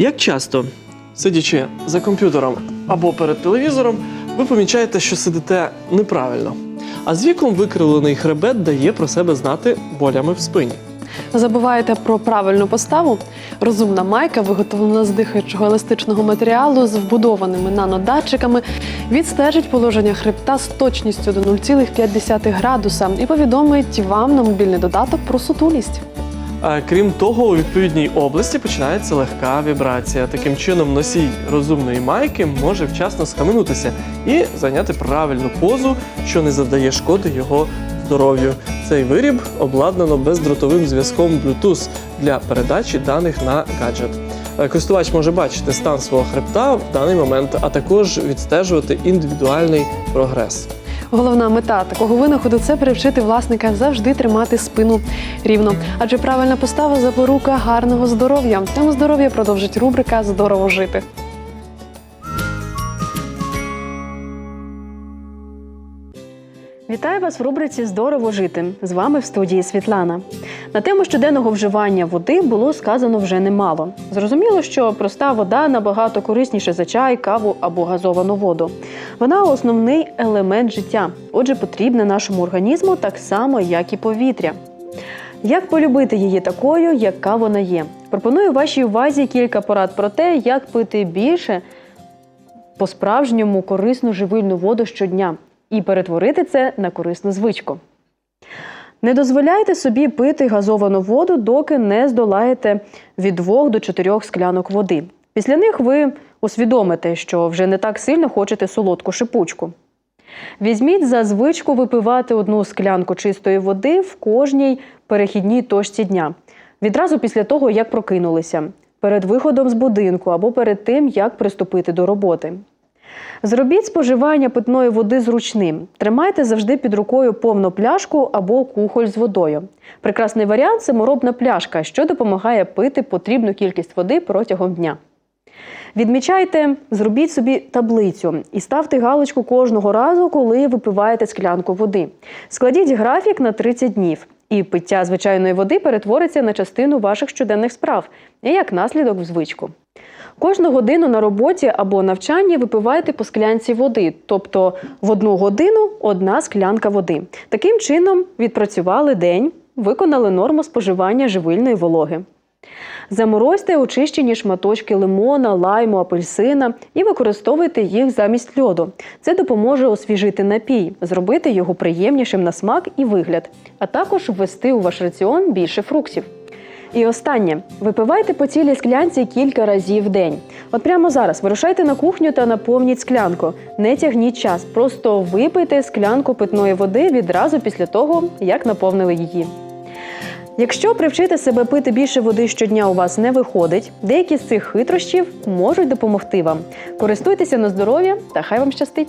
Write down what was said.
Як часто, сидячи за комп'ютером або перед телевізором, ви помічаєте, що сидите неправильно. А з віком викривлений хребет дає про себе знати болями в спині. Забуваєте про правильну поставу. Розумна майка, виготовлена з дихаючого еластичного матеріалу з вбудованими нанодатчиками, відстежить положення хребта з точністю до 0,5 градуса і повідомить вам на мобільний додаток про сутулість. Крім того, у відповідній області починається легка вібрація. Таким чином, носій розумної майки може вчасно схаменутися і зайняти правильну позу, що не завдає шкоди його здоров'ю. Цей виріб обладнано бездротовим зв'язком Bluetooth для передачі даних на гаджет. Е, Користувач може бачити стан свого хребта в даний момент, а також відстежувати індивідуальний прогрес. Головна мета такого винаходу це привчити власника завжди тримати спину рівно. Адже правильна постава запорука гарного здоров'я. Тему здоров'я продовжить рубрика Здорово жити. Вітаю вас в рубриці Здорово жити. З вами в студії Світлана. На тему щоденного вживання води було сказано вже немало. Зрозуміло, що проста вода набагато корисніша за чай, каву або газовану воду. Вона основний елемент життя, отже, потрібна нашому організму так само, як і повітря. Як полюбити її такою, яка вона є? Пропоную вашій увазі кілька порад про те, як пити більше по-справжньому корисну живильну воду щодня і перетворити це на корисну звичку. Не дозволяйте собі пити газовану воду, доки не здолаєте від 2 до 4 склянок води. Після них ви усвідомите, що вже не так сильно хочете солодку шипучку. Візьміть за звичку випивати одну склянку чистої води в кожній перехідній точці дня. Відразу після того, як прокинулися, перед виходом з будинку або перед тим, як приступити до роботи. Зробіть споживання питної води зручним. Тримайте завжди під рукою повну пляшку або кухоль з водою. Прекрасний варіант саморобна пляшка, що допомагає пити потрібну кількість води протягом дня. Відмічайте, зробіть собі таблицю і ставте галочку кожного разу, коли випиваєте склянку води. Складіть графік на 30 днів, і пиття звичайної води перетвориться на частину ваших щоденних справ, і як наслідок в звичку. Кожну годину на роботі або навчанні випивайте по склянці води, тобто в одну годину одна склянка води. Таким чином відпрацювали день, виконали норму споживання живильної вологи. Заморозьте очищені шматочки лимона, лайму, апельсина і використовуйте їх замість льоду. Це допоможе освіжити напій, зробити його приємнішим на смак і вигляд, а також ввести у ваш раціон більше фруктів. І останнє випивайте по цілій склянці кілька разів в день. От прямо зараз вирушайте на кухню та наповніть склянку. Не тягніть час, просто випийте склянку питної води відразу після того, як наповнили її. Якщо привчити себе пити більше води щодня у вас не виходить, деякі з цих хитрощів можуть допомогти вам. Користуйтеся на здоров'я та хай вам щастить!